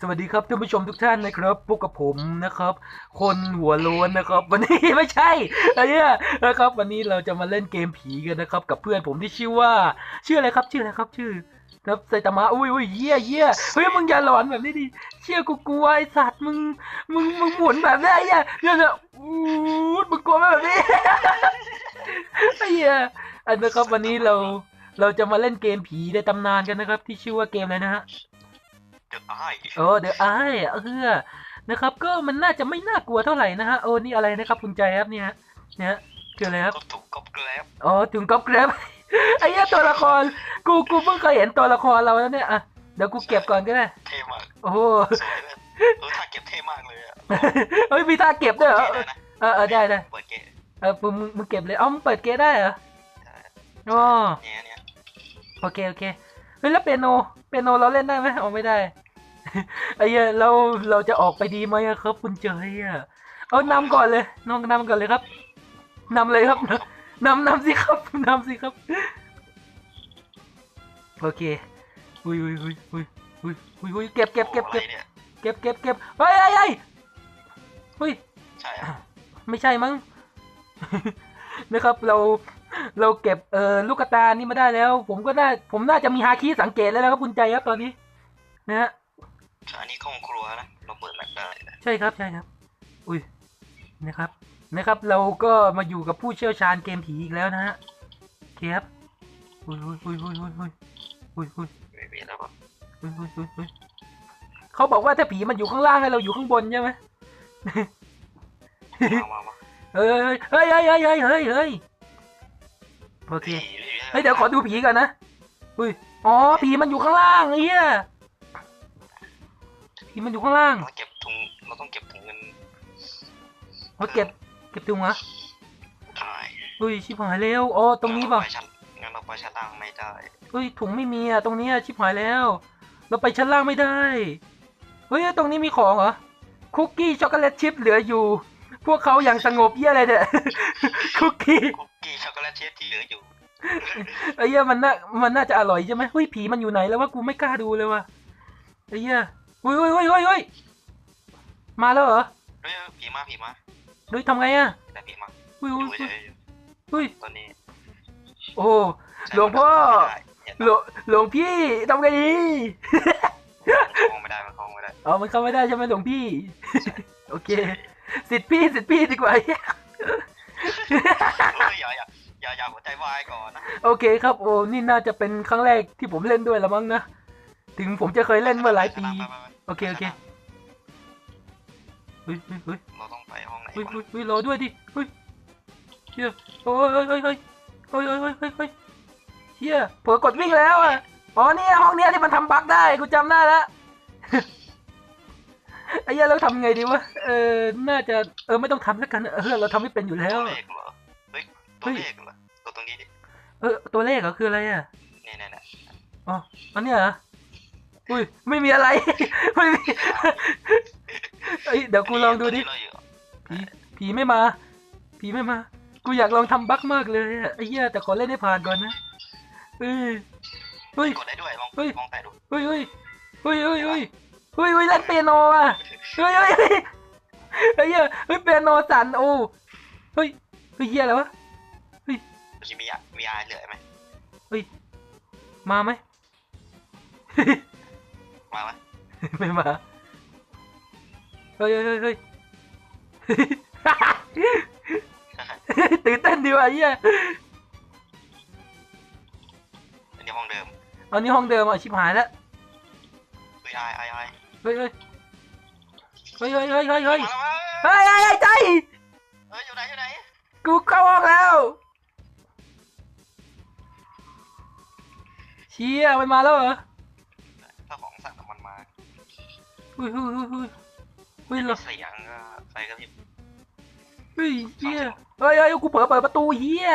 สวัสดีครับท่านผู้ชมทุกท่านนะครับพบกับผมนะครับ คนหัวโล้นนะครับ วันนี้ไม่ใช่ไอ้เนี่ยนะครับ วันนี้เราจะมาเล่นเกมผีกันนะครับ กับเพื่อนผมที่ชื่อว่า ชื่ออะไรครับ ชื่ออะไรครับ ชื่อครับไซตามะอุ้ยอุ้ยเยี่ยเยี่ยเฮ้ยมึงอย่าหลอนแบบนี้ดิเชื่อกูกลัวไอสัตว์มึงมึงมึงหมุนแบบนี้ไอ้เหี้ยเนี่ยเนี่ยอู้มึงกลัวไหมแบบนี้ไอ้เหี้ยอันนะครับวันนี้เราเราจะมาเล่นเกมผีในตำนานกันนะครับ ที่ชื่อว่าเกมอะไรนะฮะ เดี๋ยวอ้ายเออเดี๋ยวไอ้ายเออนะครับ ก็มันน่าจะไม่น่ากลัวเท่าไหร่นะฮะโอ้นี่อะไรนะครับคุณใจครับเนี่ยฮะเนี่ยฮะคืออะไรครับก็ถูกกบแกล้บอ๋อถึงก๊อปแกร็บไอ้เหี้ยตัวละคร กูกูเพิ่งเคยเห็นตัวละครเราแล้วเนี่ยอะเดี๋ยวกูเก็บก่อนก็ได้เท่มากโอ้โหสวยเลยเออถ้าเก็บเท่มากเลยอะเฮ้ยมีท่าเก็บด้วยเหรอเก๋ได้นะเออเออได้ได้เปิดเก๋เออมึงมึงมึงเก็บเลยเอ้ามึงเปิดเกมได้เหรออ๋อเนี่ยเนี่ยโอเคโอเคเฮ้ยแล้วเปียโนเปียโนเราเล่นได้ไหมเอาไม่ได้ ไอ้เหี้ยเราเราจะออกไปดีไหมอะครับ คุณเจยอะเอานำก่อนเลย น้องนำก่อนเลยครับนำเลยครับนำนำสิครับนำสิครับ โอเคอุ้ยอุ้ยอุ้ยอุ้ยอุ้ยอุ้ยอุ้ยเก็บเก็บเก็บโอ้เก็บอะไรเนี่ยเก็บเก็บเก็บเฮ้ยเฮ้ยเฮ้ยเฮ้ยใช่อะไม่ใช่มั้งนะครับเราเราเก็บเอ่อลูกกระตานี่มาได้แล้ว ผมก็น่าผมน่าจะมีฮาคิสังเกตแล้วนะครับคุณใจครับตอนนี้นะฮะ อันนี้ห้องครัวนะเราเปิดแม็กได้นะใช่ครับใช่ครับ อุ้ยนะครับนะครับเราก็มาอยู่กับผู้เชี่ยวชาญเกมผีอีกแล้วนะฮะโอเคครับอุ้ยอุ้ยอุ้ยอุ้ยอุ้ยอุ้ยอุ้ยอุ้ยไม่มีแล้วป่ะอุ้ยอุ้ยอุ้ยอุ้ยเขาบอกว่าถ้าผีมันอยู่ข้างล่างให้เราอยู่ข้างบนใช่ไหม มามามาเฮ้ยเฮ้ยเฮ้ยเฮ้ยเฮ้ยเฮ้ยเฮ้ยโอเคผีเฮ้ยเดี๋ยวขอดูผีก่อนนะอุ้ยอ๋อผีมันอยู่ข้างล่างไอ้เหี้ย ผีมันอยู่ข้างล่าง เราเก็บถุงเราต้องเก็บถุงเงินเขาเก็บเก็บถุงเหรอใช่อุ้ยชิบหายแล้วอ๋อตรงนี้เปล่าไปชั้นงั้นเราไปชั้นล่างไม่ได้อุ้ยถุงไม่มีอะตรงนี้อะชิบหายแล้ว เราไปชั้นล่างไม่ได้เฮ้ยตรงนี้มีของเหรอคุกกี้ช็อกโกแลตชิพเหลืออยู่ พวกเขาอย่างสงบเยี่ยอะไรเนี่ยคุกกี้คุกกี้ช็อกโกแลตเชฟที่เหลืออยู่ไอ้เหี้ยมันน่ามันน่าจะอร่อยใช่ไหมเฮ้ยผีมันอยู่ไหนแล้ววะกูไม่กล้าดูเลยว่ะไอ้เหี้ย เฮ้ยเฮ้ยเฮ้ยเฮ้ยเฮ้ยมาแล้วเหรอเฮ้ยผีมาผีมาเฮ้ยทำไงอะแต่ผีมาเฮ้ยอเฮ้ยยู่เฮ้ยเฉยๆอยู่เฮ้ยตอนนี้โอ้หลวงพ่อหลวงหลวงพี่ทำไงดีมองไม่ได้มันมองไม่ได้อ๋อมันเข้าไม่ได้ใช่ไหมหลวงพี่ โอเคสิทธิ์พี่สิทธิ์พี่ดีกว่า เฮ้ยอย่าอย่าอย่าอย่าหัวใจวายก่อนนะโอเคครับโอ้นี่น่าจะเป็นครั้งแรกที่ผมเล่นด้วยละมั้งนะ ถึงผมจะเคยเล่นเมื่อหลายปี ไปไปไป โอเคโอเคเฮ้ยเฮ้ยเฮ้ยเราต้องไปห้องไหนเฮ้ยวะเฮ้ยเฮ้ยรอด้วยดิเฮ้ยเฮียโอ้ยเฮ้ยเฮ้ยเฮ้ยเฮ้ยเฮ้ยเฮ้ยเฮ้ยเฮ้ยเฮียเผลอกดวิ่งแล้วอะอ๋อเนี่ยห้องเนี้ยที่มันทำบั๊กได้กูจำได้แล้วไอ้เหี้ยเราทำไงดีวะเออน่าจะเออไม่ต้องทำแล้วกันเออเราทำไม่เป็นอยู่แล้ว ตัวเลขเหรอเฮ้ยตัวเลขเหรอตัวตรงนี้ดิเออตัวเลขเหรอคืออะไรอะเนี่ยเนี่ยเนี่ยอ๋ออันเนี้ยเหรอ อุ้ยไม่มีอะไรไม่มีเอ้ยเดี๋ยวกูลองดูดิตัวนี้เราอยู่ผีผีไม่มา ผีไม่มา กูอยากลองทำบั๊กมากเลยอะไอ้เหี้ยแต่ขอเล่นให้ผ่านก่อนนะเฮ้ยเฮ้ยกดได้ด้วยลองเฮ้ยลองแตะดูเฮ้ยเฮ้ยเฮ้ยเฮ้ยเฮ้ยเฮ้ยเฮ้ยเล่นเปียโนอะเฮ้ยเฮ้ยเฮ้ยไอ้เหี้ยเฮ้ยเปียโนสั่นโอ้เฮ้ยเฮ้ยเหี้ยอะไรวะจะมีอะมีอาเหลือไหมมาไหม มาไหมไม่มา เฮ้ยเฮ้ยเฮ้ยเฮ้ย ตื่นเต้นดีว่ะไอ้เหี้ยอันนี้ห้องเดิมเอานี่ห้องเดิมอะชิบหายแล้วเฮ้ยไอไอไอเฮ้ยเฮ้ยเฮ้ยเฮ้ยเฮ้ยเฮ้ยเฮ้ยมาแล้วเฮ้ยเฮ้ยเฮ้ยใจเฮ้ยอยู่ไหนอยู่ไหนกูเข้าห้องแล้วเชี่ยมันมาแล้วเหรอ เฮ้ยเฮ้ยเฮ้ยเฮ้ยเฮ้ยเหรอเสียงก็ไฟกระพริบเฮ้ยเชี่ยเฮ้ยเฮ้ยกูเผลอเปิดประตูเฮีย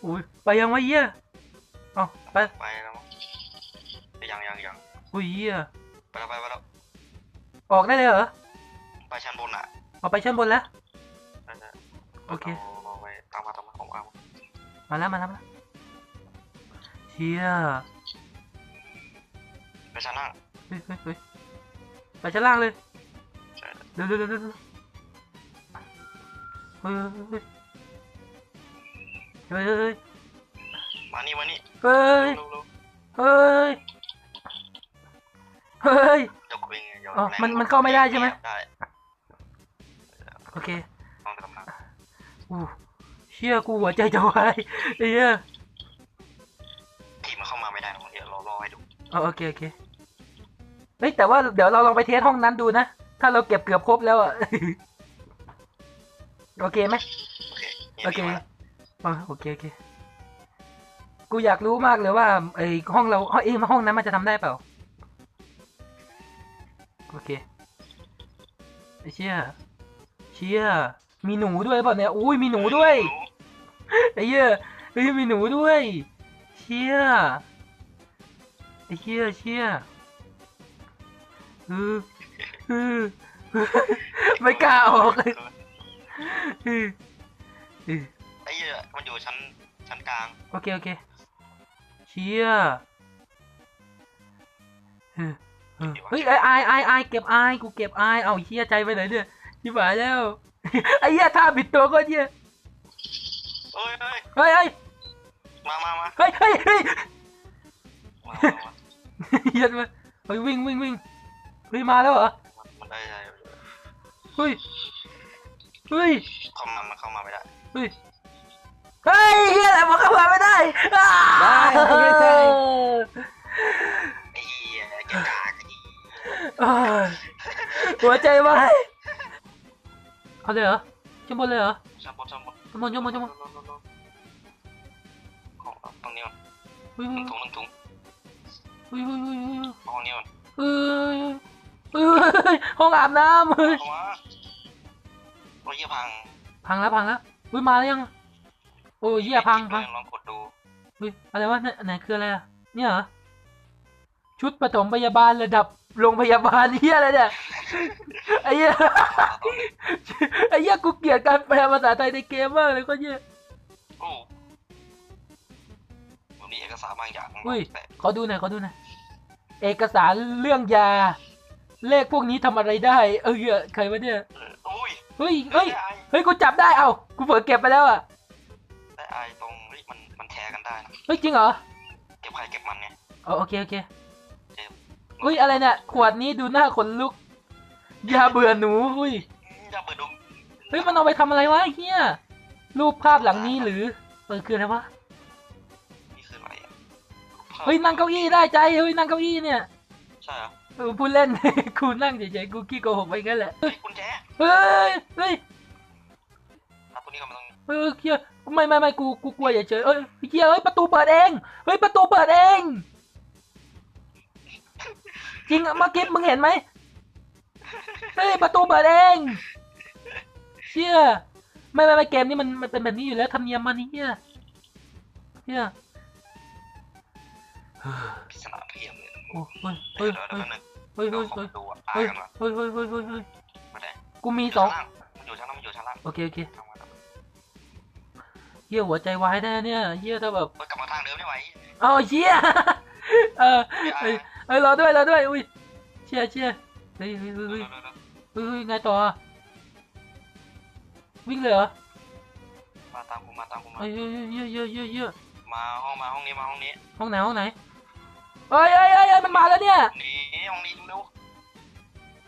โอ้ยไปยังวะเฮียเอาไปไปแล้วมั้งยังยังยังโอ้ยเฮียไปแล้วไปแล้วออกได้เลยเหรอไปชั้นบนอะออกไปชั้นบนแล้วโอเคลองไปตามมาตามมาของเอามาแล้วมาแล้วมาแล้วเชี่ย ชั้นล่างเฮ้ยเฮ้ยเฮ้ยไปชั้นล่างเลยใช่เร็วเร็วเร็วเร็วเร็วเฮ้ยเฮ้ยเฮ้ยเฮ้ยมานี่มานี่เฮ้ยเร็วเร็วเฮ้ยเฮ้ยเดี๋ยวกูเองเดี๋ยวอ๋อแรงมันมันเข้าไม่ได้ใช่ไหมได้โอเคต้องไปทำงานอู้เชี่ยกูหัวใจจะวายไอ้เหี้ยทีมมันเข้ามาไม่ได้หรอกเดี๋ยวรอรอให้ดู อ๋อโอเคโอเค เฮ้ยแต่ว่าเดี๋ยวเราลองไปเทสห้องนั้นดูนะ ถ้าเราเก็บเกือบครบแล้วอะโอเคไหมโอเคโอเคมีมาแล้วอ๋อโอเคโอเค กูอยากรู้มากเลยว่าไอห้องเราเอ้ยห้องนั้นมันจะทำได้เปล่า โอเคไอเชี่ยเชี่ยมีหนูด้วยเปล่าเนี่ยอุ้ยมีหนูด้วยไอ้เหี้ยเฮ้ยมีหนูด้วย เชี่ยไอ้เชี่ยเชี่ยเออเออ ไม่กล้าออกเลยเออเออไอ้เหี้ยมันอยู่ชั้นชั้นกลางโอเคโอเคเชี่ยเออเออเฮ้ยไอ้ไอ้ไอ้ไอ้เก็บไอ้กูเก็บไอ้เอาเชี่ยใจไปไหนเนี่ยชิบหายแล้วไอ้เหี้ยท่าบิดตัวก็เชี่ยเอ้ยเอ้ยเฮ้ยเฮ้ยมามามาเฮ้ยเฮ้ยเฮ้ยมามามาเหี้ยันมาเฮ้ยวิ่งวิ่งวิ่ง เฮ้ยมาแล้วเหรอมันได้ได้เฮ้ยเฮ้ยเข้ามามันเข้ามาไม่ได้เฮ้ยเฮ้ยเฮียอะไรบอกเข้ามาไม่ได้อ้าได้ไม่ใช่ไอ้เหี้ยเกะกากไอ้เหี้ยเอ้ยหัวใจวายเอาเลยเหรอชั้นบนเลยเหรอชั้นบนชั้นบนชั้นบนชั้นบนชั้นบนของตรงนี้มันเฮ้ยหนึ่งถุงหนึ่งถุงเฮ้ยเฮ้ยเฮ้ยเฮ้ยห้องนี้มันเฮ้ยเฮ้ย เฮ้ยห้องอาบน้ำเฮ้ยเข้ามาโอ้ยเหี้ยพังพังแล้วพังแล้วเฮ้ยมาแล้วยังโอ้ยเหี้ยพังพังลองกดดูเฮ้ยอะไรวะเนี่ยไหนคืออะไรอะเนี่ยเหรอชุดปฐมพยาบาลระดับโรงพยาบาลเฮียอะไรเนี่ยไอ้เหี้ยไอ้เหี้ยกูเกลียดการแปลภาษาไทยในเกมมากเลยก็เหี้ยโอ้มันมีเอกสารบางอย่างอุ้ยแต่ขอดูหน่อยขอดูหน่อยเอกสารเรื่องยา เลขพวกนี้ทำอะไรได้ เออใครวะเนี่ยเอออุ้ยเฮ้ยเฮ้ย ได้ไอเฮ้ย กูจับได้ เอ้ากูเผลอเก็บไปแล้วอะ ได้ไอตรงเฮ้ยมันมันแทกันได้นะเฮ้ย จริงเหรอเก็บใครเก็บมันไงอ๋อโอเคโอเคเจ็บเฮ้ย อะไรเนี่ยขวดนี้ดูหน้าขนลุก ยาเบื่อหนูเฮ้ย อย่าเปิดดูเฮ้ย มันเอาไปทำอะไรวะไอ้เฮียรูปภาพหลังนี้หรือเออคืออะไรวะ นี่คืออะไรอะเฮ้ย นั่งเก้าอี้ได้ใจ เฮ้ย นั่งเก้าอี้เนี่ย ใช่เหรอ เออพูดเล่น กูนั่งเฉยๆกูขี้โกหกไปงั้นแหละเฮ้ยกุญแจเฮ้ยเฮ้ยอะตัวนี้ก็มันต้องเฮ้ยเฮียไม่ไม่ไม่กูกูกลัวเฉยๆเอ้ยเฮียเฮ้ยประตูเปิดเองเฮ้ยประตูเปิดเอง จริงอะเมื่อกี้มึงเห็นไหมเฮ้ยประตูเปิดเองเชี่ยไม่ไม่ไม่เกมนี้มันมันเป็นแบบนี้อยู่แล้วธรรมเนียมมันนี่เฮียเฮีย พิศ โอ้เฮ้ยเฮ้เฮ้ยยเดี๋ยวเฮ้ยเดี๋ยวเฮ้ยนึงเฮ้ยเดี๋ยวเฮ้ยผมดูอะตายกันมาเฮ้ยเฮ้ยเฮ้ยเฮ้ยเฮ้ยไม่ได้กูมีสองมันอยู่ชั้นล่างมันอยู่ชั้นล่างโอเคโอเคทำมาทำมาเฮียหัวใจวายแน่เนี่ยเฮียถ้าแบบเฮ้ยกลับมาทางเดิมได้ไหมเอาเฮียเออเฮ้ยเฮ้ยรอด้วยรอด้วยอุ้ยเชี่ยเชี่ยเฮ้ยเฮ้ยเฮ้ยเฮ้ยเฮ้ยเฮ้ยไงต่ออะวิ่งเลยเหรอมาตามกูมาตามกูมาเฮ้ยเฮ้ยเฮ้ยเยอะเยอะเยอะเยอะมาห้องมาห้องนี้มาห้องนี้ ห้องไหนห้องไหน เฮ้ยเฮ้ยเฮ้ยเฮ้ยมันมาแล้วเนี่ยนี่ห้องนี้เร็ว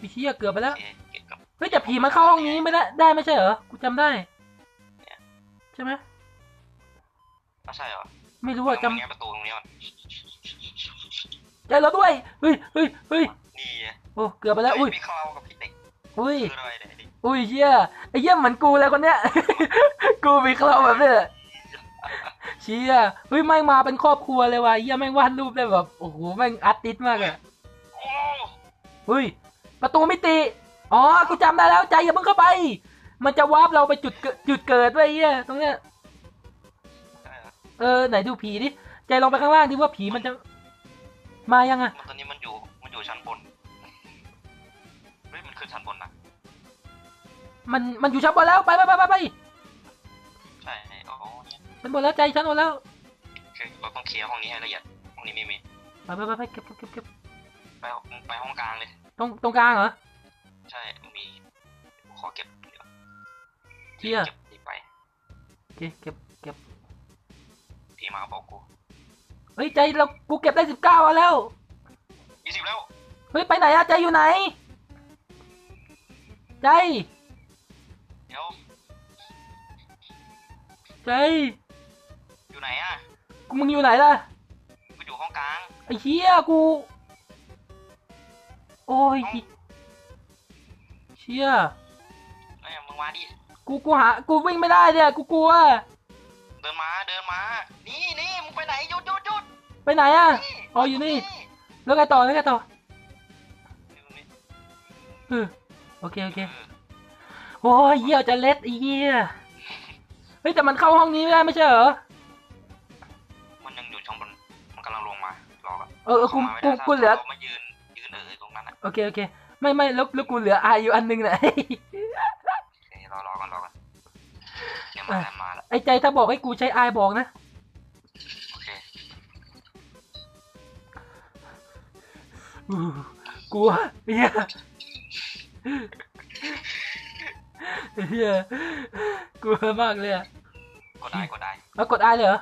พี่เชี่ยเกือบไปโอแล้วเคเก็บกับเฮ้ยแต่ผีมันเข้าห้องนี้ไม่ได้ได้ไม่ใช่เหรอ กูจำได้ ใช่ไหมไม่ใช่เหรอไม่รู้อะจแงประตูตรงนี้ก่อนำใจเราด้วย เฮ้ยเฮ้ยเฮ้ยนี่โอ้เกือบไปแล้ว อุ้ยพี่เข้ากับพี่เด็กอุ้ย คืออะไรเนี่ยดิอุ้ยเชี่ยไอ้เหี้ยเหมือนกูเลยคนเนี้ย กูมีเคราแบบเนี้ย เชี่ยเฮ้ยแม่งมาเป็นครอบครัวเลยว่ะเหี้ยแม่งวาดรูปได้แบบโอ้โหแม่งอาร์ติสต์มากอะโอ้เฮ้ยประตูมิติอ๋อกูจำได้แล้วใจอย่าเพิ่งเข้าไป มันจะวาร์ปเราไปจุดเกิดจุดเกิดไว้เหี้ยตรงเนี้ยใช่เหรอเออไหนดูผีดิใจลงไปข้างล่างดิว่าผีมันจะมายังอะมันตอนนี้มันอยู่มันอยู่ชั้นบนเฮ้ยมันขึ้นชั้นบนนะมันมันอยู่ชั้นบนแล้วไปไปไปไปไปใช่โอ้โห เนี่ยชั้นบนแล้วใจชั้นบนแล้วคือเราต้องเคลียร์ห้องนี้ให้ละเอียดห้องนี้ไม่มีไปไปไปไปเก็บเก็บเก็บเก็บไปไปห้องกลางเลย ตรงตรงกลางเหรอ ใช่มีขอเก็บเดี๋ยวเชี่ยเก็บนี่ไปโอเคเก็บเก็บพี่มาบอกกูเฮ้ยใจเรากูเก็บได้สิบเก้าแล้วยี่สิบแล้วเฮ้ยไปไหนอะใจอยู่ไหน ใจเดี๋ยวใจ อยู่ไหนอะกูมึงอยู่ไหนล่ะกูอยู่ห้องกลางไอ้เหี้ยกู โอ้ยเชี่ยเอ้ยมึงมาดิกูกูหากูวิ่งไม่ได้เนี่ยกูกลัวเดินมาเดินมา นี่นี่มึงไปไหนหยุดหยุดหยุดไปไหนอะนี่อ๋ออยู่นี่แล้วไงต่อแล้วไงต่ออยู่นี่เออโอเคโอเคเออโอ้ยเหี้ยจะเล็ดไอ้เหี้ยเฮ้ยแต่มันเข้าห้องนี้ไม่ได้ไม่ใช่เหรอ เออเออกูข้ามาไม่กูได้กูเหลือถ้ารามายืนยืนเออตรงนั้นอะโอเคโอเค ไม่ไม่แล้วแล้วกูเหลือไออยู่อันหนึงน่ะโอเครอรอกันรอกันเนี่ยมาแล้วมาแล้วไอ้ใจถ้าบอกให้กูใช้ไอบอกนะโอเคอู้กลัวเฮียเฮียกลัวมากเลยอะกดได้กดได้แล้วกดไอเลยเหรอ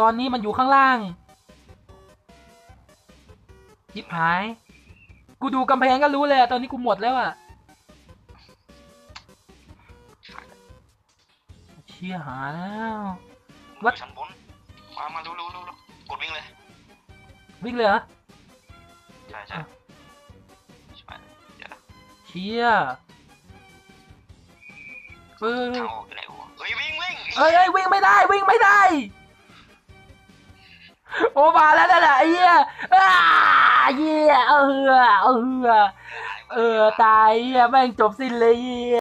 ตอนนี้มันอยู่ข้างล่าง ยิบหาย กูดูกำแพงก็รู้เลยอะตอนนี้กูหมดแล้วอะเชี่ยหาแล้ววัวัดดชั้นบนมามารู้รู้รู้รู้กดวิ่งเลย วิ่งเลยเหรอ ใช่ใช่อะใช่เดี๋ยวนะเชี่ยเอ้ยทางออกอยู่ไหนวะเฮ้ยวิ่งวิ่งเอ้ยเอ้ยวิ่งไม่ได้วิ่งไม่ได้ โอ้มาแล้วนั่นแหละไอ้เหี้ยอ้า เหี้ยเออเออเออตายเหี้ยแม่งจบสิ้นเลยเหี้ย